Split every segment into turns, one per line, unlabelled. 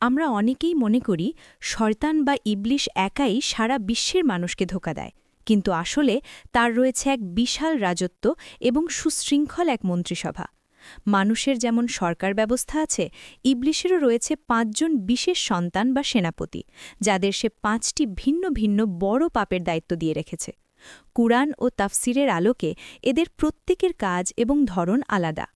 আমরা অনেকেই মনে করি শয়তান বা ইবলিশ একাই সারা বিশ্বের মানুষকে ধোকা দেয়। কিন্তু আসলে তার রয়েছে এক বিশাল রাজত্ব এবং সুশৃঙ্খল এক মন্ত্রিসভা। মানুষের যেমন সরকার ব্যবস্থা আছে, ইবলিশেরও রয়েছে পাঁচজন বিশেষ সন্তান বা সেনাপতি, যাদের সে পাঁচটি ভিন্ন ভিন্ন বড় পাপের দায়িত্ব দিয়ে রেখেছে। কুরআন ও তাফসিরের আলোকে এদের প্রত্যেকের কাজ এবং ধরন আলাদা।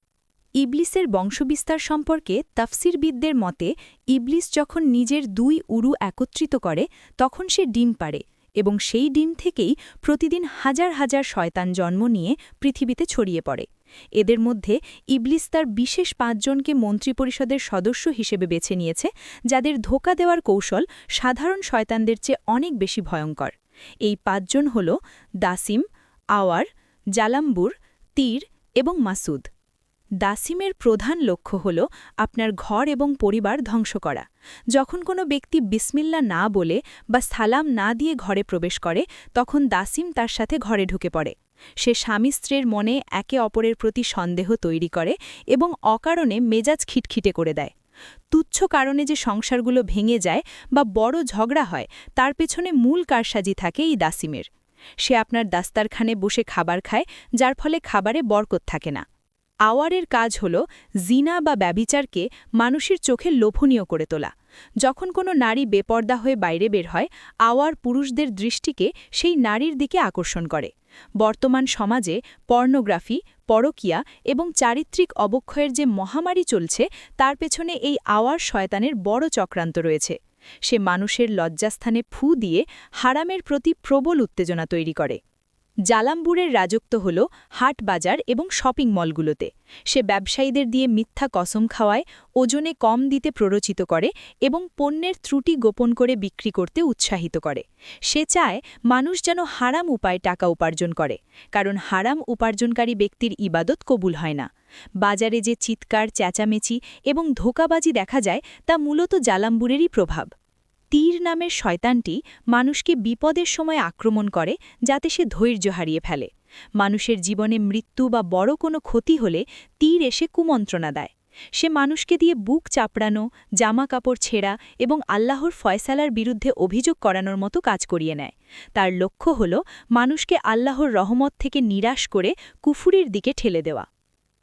ইবলিসের বংশবিস্তার সম্পর্কে তাফসিরবিদদের মতে, ইবলিস যখন নিজের দুই উরু একত্রিত করে, তখন সে ডিম পারে এবং সেই ডিম থেকেই প্রতিদিন হাজার হাজার শয়তান জন্ম নিয়ে পৃথিবীতে ছড়িয়ে পড়ে। এদের মধ্যে ইবলিস তার বিশেষ পাঁচজনকে মন্ত্রিপরিষদের সদস্য হিসেবে বেছে নিয়েছে, যাদের ধোকা দেওয়ার কৌশল সাধারণ শয়তানদের চেয়ে অনেক বেশি ভয়ঙ্কর। এই পাঁচজন হল দাসিম, আওয়ার, জালাম্বুর, তীর এবং মাসুদ। দাসিমের প্রধান লক্ষ্য হল আপনার ঘর এবং পরিবার ধ্বংস করা। যখন কোনো ব্যক্তি বিসমিল্লা না বলে বা সালাম না দিয়ে ঘরে প্রবেশ করে, তখন দাসিম তার সাথে ঘরে ঢুকে পড়ে। সে স্বামী স্ত্রীর মনে একে অপরের প্রতি সন্দেহ তৈরি করে এবং অকারণে মেজাজ খিটখিটে করে দেয়। তুচ্ছ কারণে যে সংসারগুলো ভেঙে যায় বা বড় ঝগড়া হয়, তার পেছনে মূল কারসাজি থাকে এই দাসিমের। সে আপনার দাস্তারখানে বসে খাবার খায়, যার ফলে খাবারে বরকত থাকে না। আওয়ারের কাজ হল জিনা বা ব্যবিচারকে মানুষের চোখে লোভনীয় করে তোলা। যখন কোনো নারী বেপর্দা হয়ে বাইরে বের হয়, আওয়ার পুরুষদের দৃষ্টিকে সেই নারীর দিকে আকর্ষণ করে। বর্তমান সমাজে পর্নোগ্রাফি, পরকিয়া এবং চারিত্রিক অবক্ষয়ের যে মহামারী চলছে, তার পেছনে এই আওয়ার শয়তানের বড় চক্রান্ত রয়েছে। সে মানুষের লজ্জাস্থানে ফু দিয়ে হারামের প্রতি প্রবল উত্তেজনা তৈরি করে। জালাম্বুরের রাজত্ব হল হাট বাজার এবং শপিং মলগুলোতে। সে ব্যবসায়ীদের দিয়ে মিথ্যা কসম খাওয়ায়, ওজনে কম দিতে প্ররোচিত করে এবং পণ্যের ত্রুটি গোপন করে বিক্রি করতে উৎসাহিত করে। সে চায় মানুষ যেন হারাম উপায় টাকা উপার্জন করে, কারণ হারাম উপার্জনকারী ব্যক্তির ইবাদত কবুল হয় না। বাজারে যে চিৎকার, চেঁচামেচি এবং ধোকাবাজি দেখা যায়, তা মূলত জালাম্বুরেরই প্রভাব। তীর নামের শয়তানটি মানুষকে বিপদের সময় আক্রমণ করে যাতে সে ধৈর্য হারিয়ে ফেলে। মানুষের জীবনে মৃত্যু বা বড় কোনো ক্ষতি হলে তীর এসে কুমন্ত্রণা দেয়। সে মানুষকে দিয়ে বুক চাপড়ানো জামা কাপড় ছেঁড়া এবং আল্লাহর ফয়সালার বিরুদ্ধে অভিযোগ করানোর মতো কাজ করিয়ে নেয়। তার লক্ষ্য হল মানুষকে আল্লাহর রহমত থেকে নিরাশ করে কুফুরির দিকে ঠেলে দেওয়া।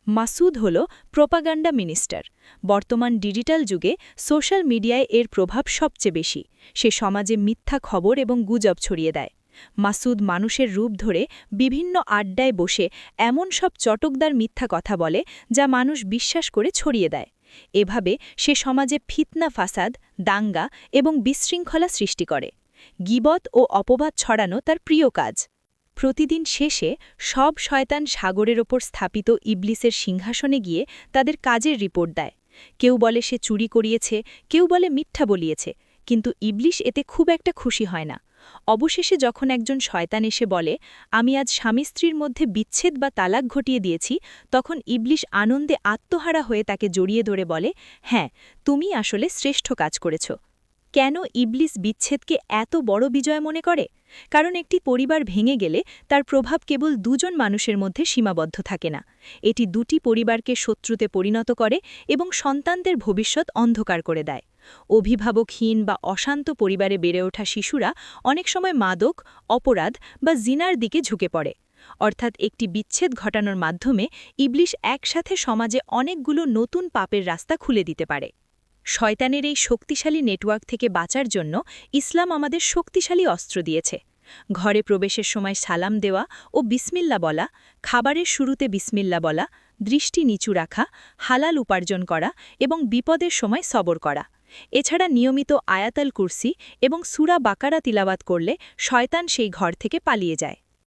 মাসুদ হল প্রোপাগান্ডা মিনিস্টার। বর্তমান ডিজিটাল যুগে সোশ্যাল মিডিয়ায় এর প্রভাব সবচেয়ে বেশি। সে সমাজে মিথ্যা খবর এবং গুজব ছড়িয়ে দেয়। মাসুদ মানুষের রূপ ধরে বিভিন্ন আড্ডায় বসে এমন সব চটকদার মিথ্যা কথা বলে যা মানুষ বিশ্বাস করে ছড়িয়ে দেয়। এভাবে সে সমাজে ফিতনা ফাসাদ, দাঙ্গা এবং বিশৃঙ্খলা সৃষ্টি করে। গিবত ও অপবাদ ছড়ানো তার প্রিয় কাজ। প্রতিদিন শেষে সব শয়তান সাগরের ওপর স্থাপিত ইবলিসের সিংহাসনে গিয়ে তাদের কাজের রিপোর্ট দেয়। কেউ বলে সে চুরি করিয়েছে, কেউ বলে মিথ্যা বলিয়েছে, কিন্তু ইবলিশ এতে খুব একটা খুশি হয় না। অবশেষে যখন একজন শয়তান এসে বলে, আমি আজ স্বামী স্ত্রীর মধ্যে বিচ্ছেদ বা তালাক ঘটিয়ে দিয়েছি তখন ইবলিশ আনন্দে আত্মহারা হয়ে তাকে জড়িয়ে ধরে বলে হ্যাঁ তুমি আসলে শ্রেষ্ঠ কাজ করেছ। কেন ইবলিস বিচ্ছেদকে এত বড় বিজয় মনে করে? কারণ একটি পরিবার ভেঙে গেলে তার প্রভাব কেবল দুজন মানুষের মধ্যে সীমাবদ্ধ থাকে না। এটি দুটি পরিবারকে শত্রুতে পরিণত করে এবং সন্তানদের ভবিষ্যৎ অন্ধকার করে দেয়। অভিভাবকহীন বা অশান্ত পরিবারে বেড়ে ওঠা শিশুরা অনেক সময় মাদক, অপরাধ বা জিনার দিকে ঝুঁকে পড়ে। অর্থাৎ একটি বিচ্ছেদ ঘটানোর মাধ্যমে ইবলিশ একসাথে সমাজে অনেকগুলো নতুন পাপের রাস্তা খুলে দিতে পারে। শয়তানের এই শক্তিশালী নেটওয়ার্ক থেকে বাঁচার জন্য ইসলাম আমাদের শক্তিশালী অস্ত্র দিয়েছে। ঘরে প্রবেশের সময় সালাম দেওয়া ও বিসমিল্লা বলা, খাবারের শুরুতে বিসমিল্লা বলা, দৃষ্টি নিচু রাখা, হালাল উপার্জন করা এবং বিপদের সময় সবর করা। এছাড়া নিয়মিত আয়াতাল কুরসি এবং সুরা বাকারা তিলাবাত করলে শয়তান সেই ঘর থেকে পালিয়ে যায়।